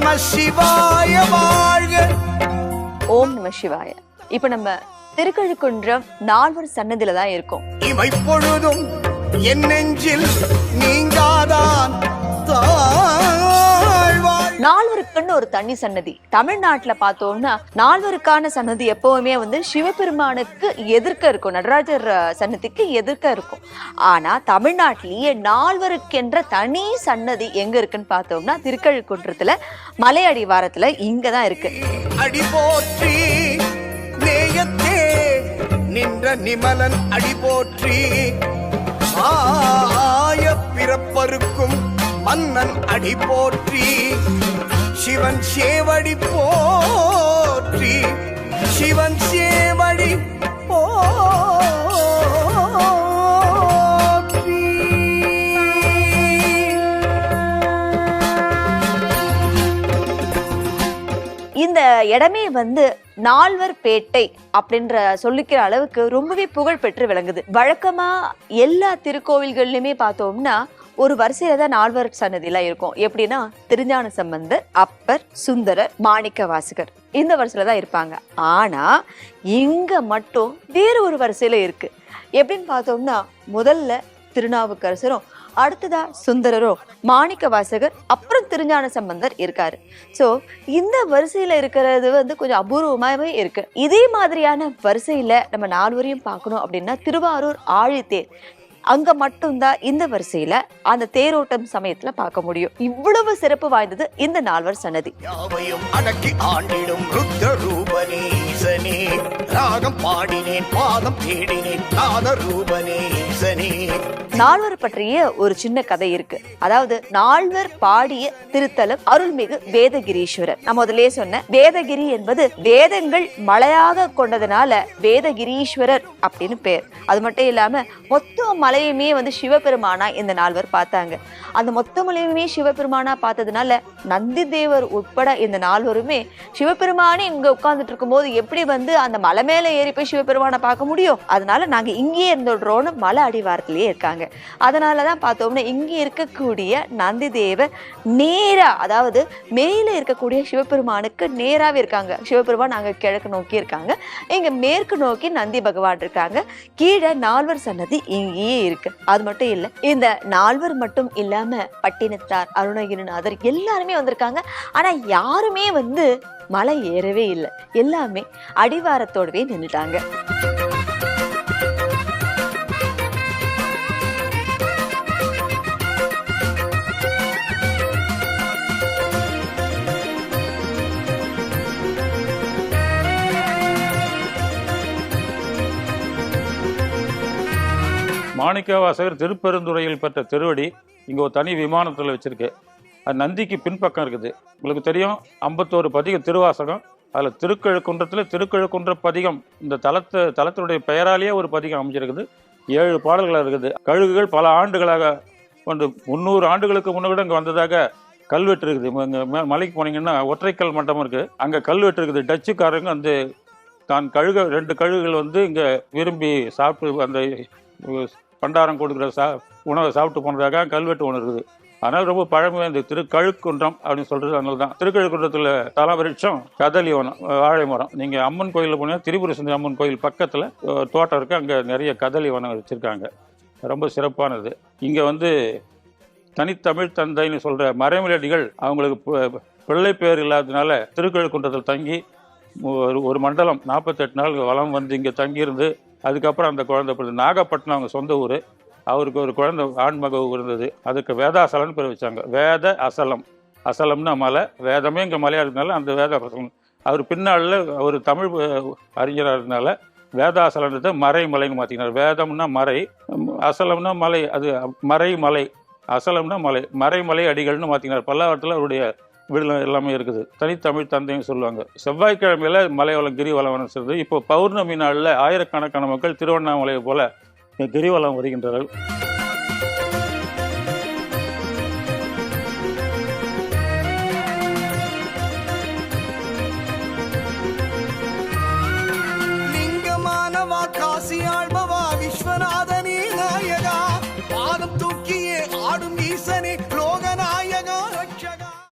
நம சிவாய வாழ்க. ஓம் நம சிவாய. இப்ப நம்ம திருக்கழுக்குன்றம் நால்வர் சன்னதியில தான் இருக்கோம். இமைப்பொழுதும் என் நெஞ்சில் நீங்காதான் தாழ்வாய் நால்வருக்குன்னு ஒரு தனி சன்னதி. தமிழ்நாட்டுல பார்த்தோம்னா நால்வருக்கான சன்னதி எப்பவுமே வந்து சிவபெருமானுக்கு எதிர்க்க இருக்கும். நடராஜர் சன்னதிக்கு எதிர்க்க இருக்கும். ஆனா தமிழ்நாட்டிலேயே நால்வருக்கென்ற தனி சன்னதி எங்க இருக்குன்னு பார்த்தோம்னா திருக்கழுக்குன்றத்துல மலை அடிவாரத்துல இங்கதான் இருக்கு. அடி போற்றி நேயத்தே நின்ற நிமலன் அடி போற்றி. ஆய பிறப்பருக்கும் மன்னன் அடி போற்றி. சிவன் சேவடி போற்றி சிவன் சேவடி போற்றி. இந்த இடமே வந்து நால்வர் பேட்டை அப்படின்ற சொல்லிக்கிற அளவுக்கு ரொம்பவே புகழ் பெற்று விளங்குது. வழக்கமா எல்லா திருக்கோவில்கள்லயுமே பார்த்தோம்னா ஒரு வரிசையில தான் நால்வர் சன்னதிலாம் இருக்கும். எப்படின்னா திருஞான சம்பந்தர் அப்பர் சுந்தரர் மாணிக்க வாசகர். இந்த வரிசையில தான் இருப்பாங்க. ஆனா இங்க மட்டும் வேற ஒரு வரிசையில இருக்கு. எப்படின்னு பார்த்தோம்னா முதல்ல திருநாவுக்கரசரும் அடுத்ததா சுந்தரரும் மாணிக்க வாசகர் அப்புறம் திருஞான சம்பந்தர் இருக்காரு. ஸோ இந்த வரிசையில இருக்கிறது வந்து கொஞ்சம் அபூர்வமாகவே இருக்கு. இதே மாதிரியான வரிசையில நம்ம நால்வரையும் பார்க்கணும் அப்படின்னா திருவாரூர் ஆழித்தேர். அங்க மட்டும்தான் இந்த வரிசையில அந்த தேரோட்டம் சமயத்துல பார்க்க முடியும். இவ்வளவு சிறப்பு வாய்ந்தது இந்த நால்வர் சன்னதி. யாவையும் அடக்கி ஆண்டிடும் ருத்ர ஈசனே ராகம் பாடினேன் பாதம் தேடினேன் நாத ரூபனீசனே நால்வர் பற்றிய ஒரு சின்ன கதை இருக்கு. அதாவது நால்வர் பாடிய திருத்தலம் அருள்மிகு வேதகிரீஸ்வரர். நான் அதிலே சொன்னேன் வேதகிரி என்பது வேதங்கள் மலையாக கொண்டதுனால வேதகிரீஸ்வரர் அப்படின்னு பேர். அது மட்டும் இல்லாம மொத்த மலையுமே வந்து சிவபெருமானா இந்த நால்வர் பார்த்தாங்க. அந்த மொத்த மலையுமே சிவபெருமானா பார்த்ததுனால நந்தி தேவர் உட்பட இந்த நால்வருமே சிவபெருமானே இங்க உட்கார்ந்துட்டு இருக்கும்போது எப்படி வந்து அந்த மலை மேல ஏறி போய் சிவபெருமானை பார்க்க முடியும்? அதனால நாங்க இங்கேயே இருந்துடுறோம்னு மலை அடிவாரத்திலேயே இருக்காங்க. அதனாலதான் பார்த்தோம்னா இங்கே இருக்கக்கூடிய நந்தி தேவர் நேரா அதாவது மேலே இருக்கக்கூடிய சிவபெருமானுக்கு நேராகவே இருக்காங்க. சிவபெருமான் நாங்கள் கிழக்கு நோக்கி இருக்காங்க. இங்க மேற்கு நோக்கி நந்தி பகவான் இருக்காங்க. கீழே நால்வர் சன்னதி இங்கேயே இருக்கு. அது மட்டும் இல்லை இந்த நால்வர் மட்டும் இல்லாம பட்டினத்தார் அருணகிரிநாதர் எல்லாருமே வந்திருக்காங்க. ஆனா யாருமே வந்து மலை ஏறவே இல்லை. எல்லாமே அடிவாரத்தோடவே நின்னுட்டாங்க. மாணிக்கவாசகர் திருப்பெருந்துறையில் பெற்ற திருவடி இங்கே ஒரு தனி விமானத்தில் வச்சிருக்கு. அது நந்திக்கு பின்பக்கம் இருக்குது. உங்களுக்கு தெரியும் ஐம்பத்தோரு பதிகம் திருவாசகம். அதில் திருக்கழுக்குன்றத்தில் திருக்கழுக்குன்ற பதிகம் இந்த தலத்து தலத்தினுடைய பெயராலேயே ஒரு பதிகம் அமைஞ்சிருக்குது. ஏழு பாடல்களாக இருக்குது. கழுகுகள் பல ஆண்டுகளாக கொண்டு முந்நூறு ஆண்டுகளுக்கு முன்னாடி இங்கே வந்ததாக கல்வெட்டு இருக்குது இங்கே மே மலைக்கு போனீங்கன்னா ஒற்றைக்கல் மண்டபம் இருக்குது அங்கே கல்வெட்டு இருக்குது டச்சுக்காரங்க வந்து தான் கழுக ரெண்டு கழுகுகள் வந்து இங்கே விரும்பி சாப்பிட்டு அந்த பண்டாரம் கொடுக்குற சா உணவை சாப்பிட்டு போனதாக கல்வெட்டு ஒன்று இருக்குது. அதனால் ரொம்ப பழமை இந்த திருக்கழுக்குன்றம் அப்படின்னு சொல்கிறது அதனால தான் திருக்கழுக்குன்றத்தில் தலவிருட்சம் கதலி வனம் வாழை மரம். நீங்கள் அம்மன் கோயிலில் போனீங்கன்னா திரிபுர சுந்தரி அம்மன் கோயில் பக்கத்தில் தோட்டம் இருக்குது அங்கே நிறைய கதலி வனம் வச்சுருக்காங்க. ரொம்ப சிறப்பானது. இங்கே வந்து தனித்தமிழ் தந்தைன்னு சொல்கிற மறைமலடிகள் அவங்களுக்கு பிள்ளை பேர் இல்லாததுனால திருக்கழுக்குன்றத்தில் தங்கி ஒரு ஒரு மண்டலம் நாற்பத்தெட்டு நாள் வளம் வந்து இங்கே தங்கியிருந்து அதுக்கப்புறம் அந்த குழந்தை பிறந்த நாகப்பட்டினம் அவங்க சொந்த ஊர். அவருக்கு ஒரு குழந்தை ஆண்மகவு இருந்தது. அதுக்கு வேதாசலம்னு பேர் வச்சாங்க. வேத அசலம். அசலம்னா மலை. வேதமே இங்கே மலையாக இருக்கனால அந்த வேத அசலம். அவர் பின்னாளில் அவர் தமிழ் அறிஞராக இருந்தனால வேதாசலன்றதை மறைமலைன்னு மாற்றினார் வேதம்னா மறை அசலம்னா மலை அது மறை மலை. அசலம்னா மலை. மறைமலை அடிகள்னு மாற்றினார் பல்லாவரத்தில் அவருடைய வீடுல எல்லாமே இருக்குது. தனித்தமிழ் தந்தைன்னு சொல்லுவாங்க. செவ்வாய்க்கிழமையில மலைவளம் கிரிவலம் செய்து இப்போ பௌர்ணமி நாளில் ஆயிரக்கணக்கான மக்கள் திருவண்ணாமலையை போல் கிரிவலம் வருகின்றார்கள்